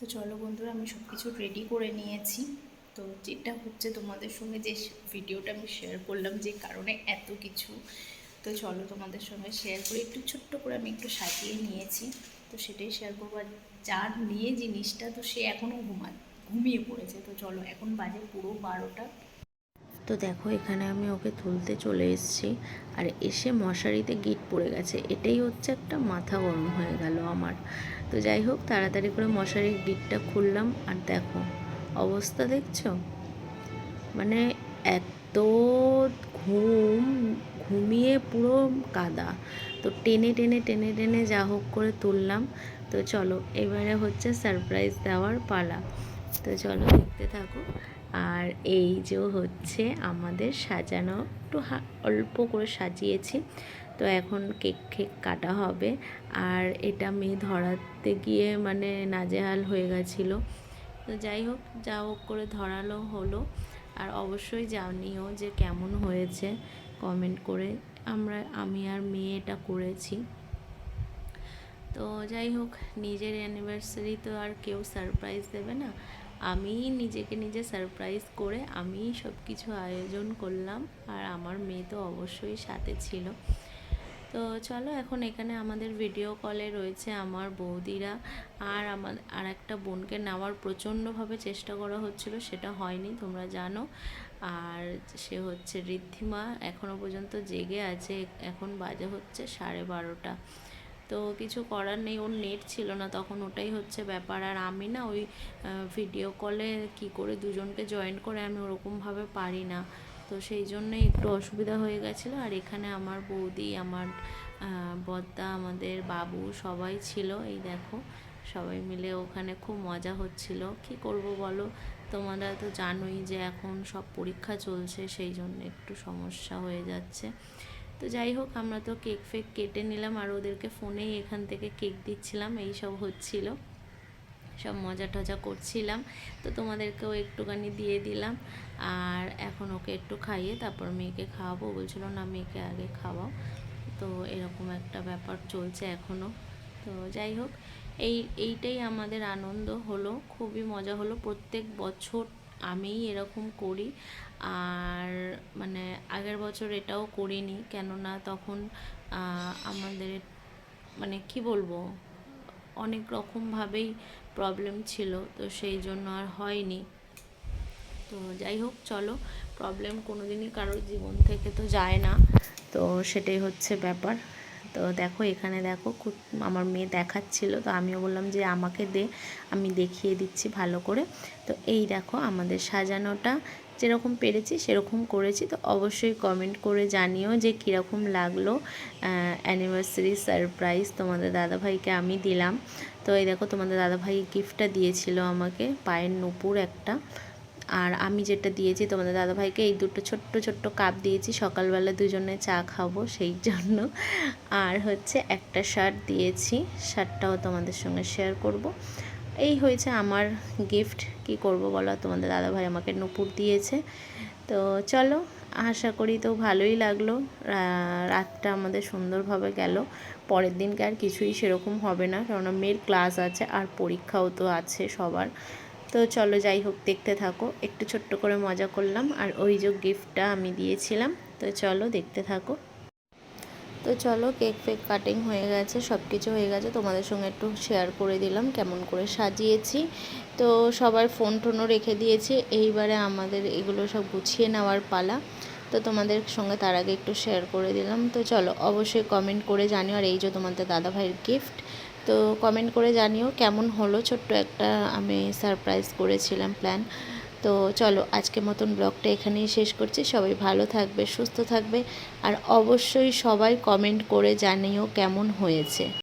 তো চলো বন্ধুরা, আমি সব কিছু রেডি করে নিয়েছি। তো যেটা হচ্ছে তোমাদের সঙ্গে যে ভিডিওটা আমি শেয়ার করলাম যে কারণে এত কিছু, তো চলো তোমাদের সঙ্গে শেয়ার করে। একটু ছোট্ট করে আমি একটু সাজিয়ে নিয়েছি। তো সেটাই শেয়ার করব। আর যার নিয়ে জিনিসটা, তো সে এখনও ঘুমা ঘুমিয়ে পড়েছে। তো চলো, এখন বাজে পুরো বারোটা। তো দেখো, এখানে আমি ওকে তুলতে চলে এসেছি। আর এসে মশারিতে গিট পড়ে গেছে। এটাই হচ্ছে একটা মাথা গরম হয়ে গেল আমার। তো যাই হোক, তাড়াতাড়ি করে মশারির গিটটা খুললাম। আর দেখো, অবস্থা দেখছ? মানে এত ঘুম, ঘুমিয়ে পুরো কাদা। তো টেনে টেনে টেনে টেনে যা হোক করে তুললাম। তো চলো, এবারে হচ্ছে সারপ্রাইজ দেওয়ার পালা। তো চলো, দেখতে থাকো। আর এই যে হচ্ছে আমাদের সাজানো, একটু অল্প করে সাজিয়েছি। তো এখন কেক কেক কাটা হবে। আর এটা মেয়ে ধরাতে গিয়ে মানে নাজেহাল হয়ে গেছিল। তো যাই হোক, যা হোক করে ধরালো হলো। আর অবশ্যই জানিও যে কেমন হয়েছে। কমেন্ট করে আমরা, আমি আর মেয়ে এটা করেছি। তো যাই হোক, নিজের অ্যানিভার্সারি তো আর কেউ সারপ্রাইজ দেবে না। আমি নিজেকে নিজে সারপ্রাইজ করে আমি সব কিছু আয়োজন করলাম, আর আমার মেয়ে তো অবশ্যই সাথে ছিল। তো চলো এখন এখানে আমাদের ভিডিও কলে রয়েছে আমার বৌদিরা, আর আমার, আর একটা বোনকে নেওয়ার প্রচণ্ডভাবে চেষ্টা করা হচ্ছিল, সেটা হয়নি, তোমরা জানো। আর সে হচ্ছে ঋদ্ধিমা এখনও পর্যন্ত জেগে আছে, এখন বাজে হচ্ছে সাড়ে বারোটা। তো কিছু করার নেই, ওর নেট ছিল না, তখন ওটাই হচ্ছে ব্যাপার। আর আমি না ওই ভিডিও কলে কি করে দুজনকে জয়েন করে আমি ওরকমভাবে পারি না। তো সেই জন্যই একটু অসুবিধা হয়ে গেছিল। আর এখানে আমার বৌদি, আমার বদ্দা, আমাদের বাবু সবাই ছিল। এই দেখো, সবাই মিলে ওখানে খুব মজা হচ্ছিল। কি করব বলো? তোমরা তো জানোই যে এখন সব পরীক্ষা চলছে, সেই জন্য একটু সমস্যা হয়ে যাচ্ছে। তো যাই হোক, আমরা তো কেক ফেক কেটে নিলাম আর ওদেরকে ফোনেই এখান থেকে কেক দিচ্ছিলাম, এই সব হচ্ছিল। সব মজা টজা করছিলাম। তো তোমাদেরকেও একটুখানি দিয়ে দিলাম আর এখন ওকে একটু খাইয়ে তারপর মেয়েকে খাওয়াবো। বলছিল, না, মেয়েকে আগে খাওয়াও। তো এরকম একটা ব্যাপার চলছে এখনও তো যাই হোক, এই, এইটাই আমাদের আনন্দ হলো, খুবই মজা হলো। প্রত্যেক বছর আমিই এরকম করি। আর মানে আগের বছর এটাও করিনি, কেননা তখন আমাদের মানে কি বলব, অনেক রকমভাবেই প্রবলেম ছিল, তো সেই জন্য আর হয়নি। তো যাই হোক, চলো প্রবলেম কোনো দিনই কারোর জীবন থেকে তো যায় না, তো সেটাই হচ্ছে ব্যাপার। তো দেখো, এখানে দেখো খুব আমার মেয়ে দেখাচ্ছিল, তো আমিও বললাম যে আমাকে দে, আমি দেখিয়ে দিচ্ছি ভালো করে। তো এই দেখো আমাদের সাজানোটা, যেরকম পেরেছি সেরকম করেছি। তো অবশ্যই কমেন্ট করে জানিও যে কীরকম লাগল অ্যানিভার্সারি সারপ্রাইজ তোমাদের দাদাভাইকে আমি দিলাম। তো এই দেখো তোমাদের দাদাভাই গিফটটা দিয়েছিল আমাকে, পায়ের নুপুর একটা। আর আমি যেটা দিয়েছি তোমাদের দাদাভাইকে, এই দুটো ছোট্ট ছোট্ট কাপ দিয়েছি। সকালবেলা দুজনে চা খাব সেই জন্য। আর হচ্ছে একটা শার্ট দিয়েছি, শার্টটাও তোমাদের সঙ্গে শেয়ার করব। এই হয়েছে আমার গিফট কি করব বলো? তোমাদের দাদাভাই আমাকে নুপুর দিয়েছে। তো চলো, আশা করি তো ভালোই লাগল। রাতটা আমাদের সুন্দরভাবে গেল। পরের দিনকে আর কিছুই সেরকম হবে না, কেননা মেয়ের ক্লাস আছে আর পরীক্ষাও তো আছে সবার। তো চলো যাই হোক, দেখতে থাকো। একটু ছোট্ট করে মজা করলাম আর ওই যে গিফটটা আমি দিয়েছিলাম। তো চলো দেখতে থাকো। তো চলো কেক ফেক কাটিং হয়ে গেছে সব কিছু হয়ে গেছে। তোমাদের সঙ্গে একটু শেয়ার করে দিলাম কেমন করে সাজিয়েছি। তো সবার ফোন টোনও রেখে দিয়েছি। এইবারে আমাদের এগুলো সব গুছিয়ে নেওয়ার পালা। তো তোমাদের সঙ্গে তার আগে একটু শেয়ার করে দিলাম। তো চলো অবশ্যই কমেন্ট করে জানিও। আর এই যে তোমাদের দাদাভাইয়ের গিফট তো কমেন্ট করে জানিও কেমন হলো ছোট্ট একটা আমি সারপ্রাইজ করেছিলাম প্ল্যান তো চলো আজকে মতন ব্লগটা এখানেই শেষ করছি। সবাই ভালো থাকবে, সুস্থ থাকবে আর অবশ্যই সবাই কমেন্ট করে জানিও কেমন হয়েছে।